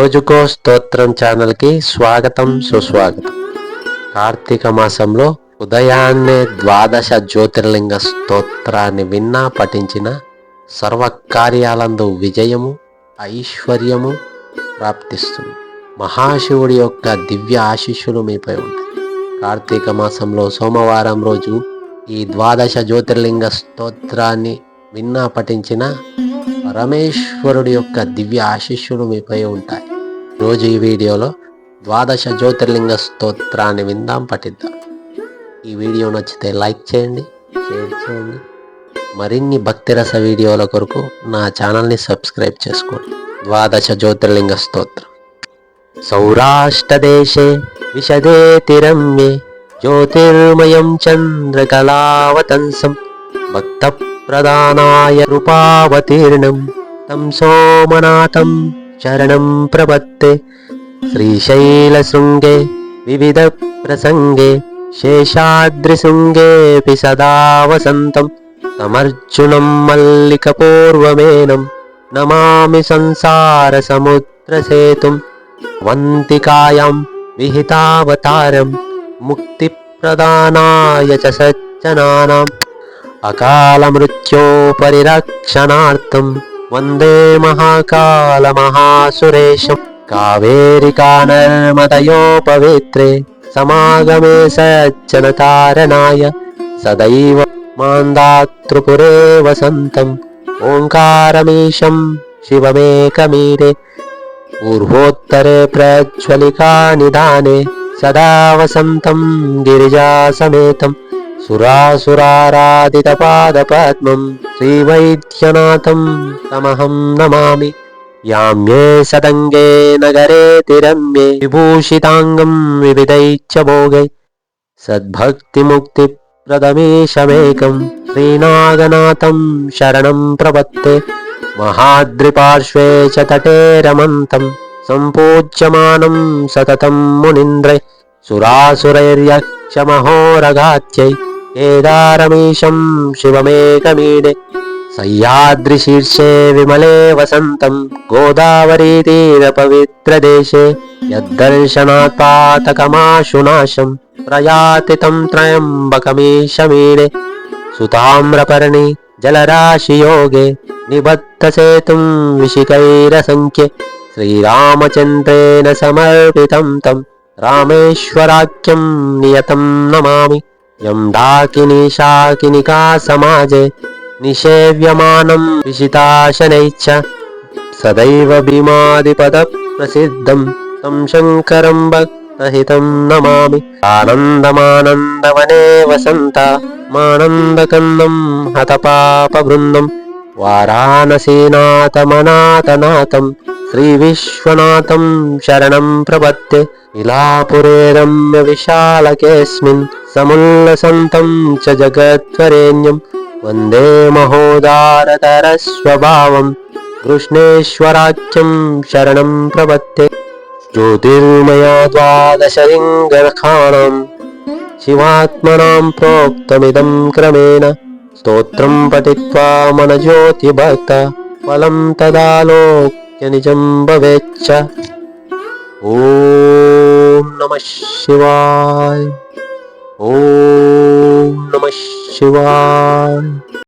రోజుకో స్తోత్రం ఛానల్కి స్వాగతం సుస్వాగతం. కార్తీక మాసంలో ఉదయాన్నే ద్వాదశ జ్యోతిర్లింగ స్తోత్రాన్ని విన్నా పఠించిన సర్వకార్యాలందు విజయము ఐశ్వర్యము ప్రాప్తిస్తుంది. మహాశివుడి యొక్క దివ్య ఆశీస్సులు మీపై ఉంటాయి. కార్తీక మాసంలో సోమవారం రోజు ఈ ద్వాదశ జ్యోతిర్లింగ స్తోత్రాన్ని విన్నా పఠించిన పరమేశ్వరుడి యొక్క దివ్య ఆశీస్సులు మీపై ఉంటాయి. రోజు ఈ వీడియోలో ద్వాదశ జ్యోతిర్లింగ స్తోత్రాన్ని విందాం పఠిద్దాం. ఈ వీడియో నచ్చితే లైక్ చేయండి షేర్ చేయండి. మరిన్ని భక్తిరస వీడియోల కొరకు నా ఛానల్ని సబ్స్క్రైబ్ చేసుకోండి. ద్వాదశ జ్యోతిర్లింగ స్తోత్రం. సౌరాష్ట్రదేశే విశదేతిరమ్యే జ్యోతిర్మయం చంద్రకళావతంసం భక్తప్రదానాయ కృపావతీర్ణం తం సోమనాథం శరణం ప్రపత్తే శ్రీశైలశృంగే వివిధ ప్రసంగే శేషాద్రిశృంగేऽपि సదా వసంతం తమర్జునం మల్లికపూర్వమేనం నమామి సంసారసముద్రసేతుం వంతికాయాం విహితావతారం ముక్తిప్రదానాయ చ సజ్జనానాం वन्दे महाकालमहासुरेशं कावेरिकानर्मदयोपवित्रे समागमे सज्जनतारणाय सदैव मान्दातृपुरे वसन्तम् ओङ्कारमीशं शिवमेकमीरे पूर्वोत्तरे प्रज्वलिकानिधाने सदा वसन्तं गिरिजासमेतम् गिरिजासमेतं सुरासुराराधितपादपद्मं श्रीवैद्यनाथं तमहं नमामि याम्ये सदङ्गे नगरे तिरम्ये विभूषिताङ्गं विविधैश्च भोगै सद्भक्तिमुक्तिप्रदमीशमेकं श्रीनागनाथं शरणं प्रपत्ते महाद्रिपार्श्वे च तटे रमन्तं सम्पूज्यमानं सततं मुनीन्द्रै सुरासुरैर्यक्षमहोरगात्यै केदारमीशं शिवमेकमीडे सह्याद्रिशीर्षे विमले वसन्तं गोदावरीतीरपवित्रदेशे यद्दर्शनात् पातकमाशुनाशं प्रयाति तं त्र्यम्बकमीशमीडे सुताम्रपर्णि जलराशियोगे निबद्धसेतुं विशिखैरसङ्ख्ये श्रीरामचन्द्रेण समर्पितं तं रामेश्वराख्यं नियतं नमामि यं डाकिनी शाकिनिका समाजे निषेव्यमानं विशिताशनैश्च सदैव भीमादिपदप्रसिद्धं तं शङ्करं भक्तहितं नमामि आनन्दमानन्दवने वसन्ता मानन्दकन्दं हतपापवृन्दं वाराणसीनाथमनाथनाथं श्रीविश्वनाथं शरणं प्रपत्ते इलापुरे रम्यविशालकेऽस्मिन् സമുല്ലസന്തം ച ജഗത്വരേണ്യം വന്ദേ മഹോദാരതരസ്വഭാവം കൃഷ്ണേശ്വരാഖ്യം ശരണം പ്രപത്തെ ജ്യോതിർമയാ ദ്വാദശലിംഗർഘാണം ശിവാത്മനാം പ്രോക്തമിതം ക്രമേണ സ്തോത്രം പഠിത്വാ മനജ്യോതിഭക്ത ഫലം തദാലോക്യ നിജം ഭവേച്ഛ ഓം നമ ശിവായ ఓం నమ శివాయ